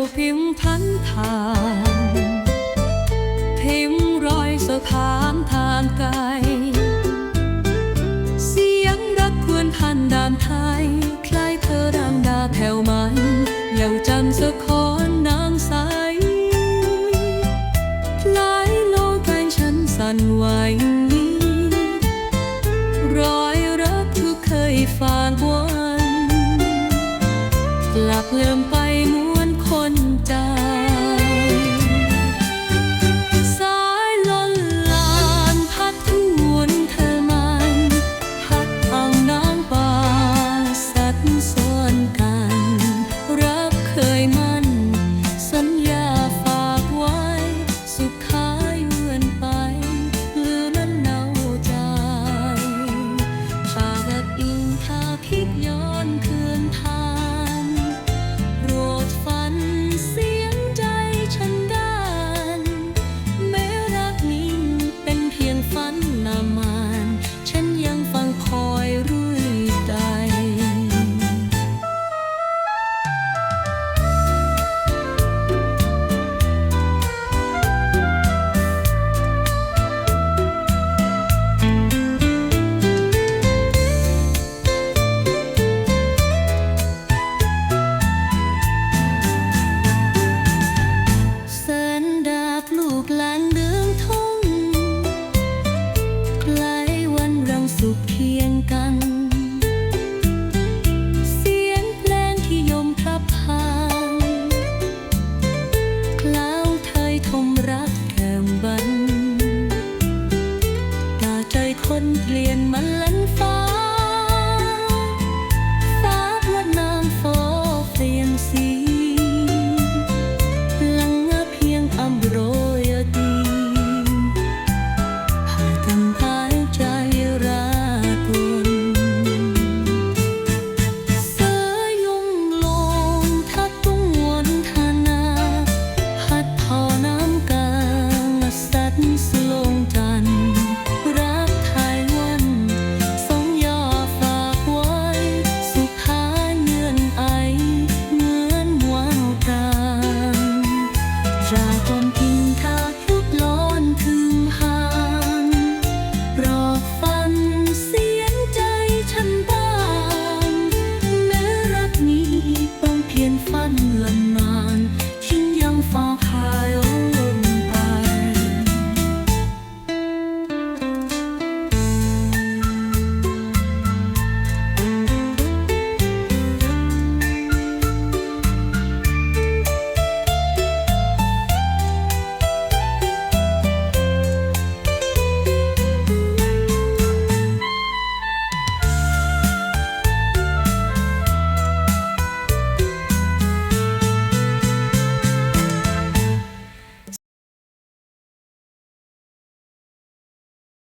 วพิมพ์พันทานพิมพ์อยสะพานทานไกลเสียงรักกวนพันด่านไทย คล้ายเธอดัดาแถวมันยาวจัสะคอนนางใสหลโลกแกงฉันสั่นไหรอยรักทุกเคยฝากวันกลับเลื่อมไป คิดย้อนคืน คนเปลี่ยนมันลันฟ้า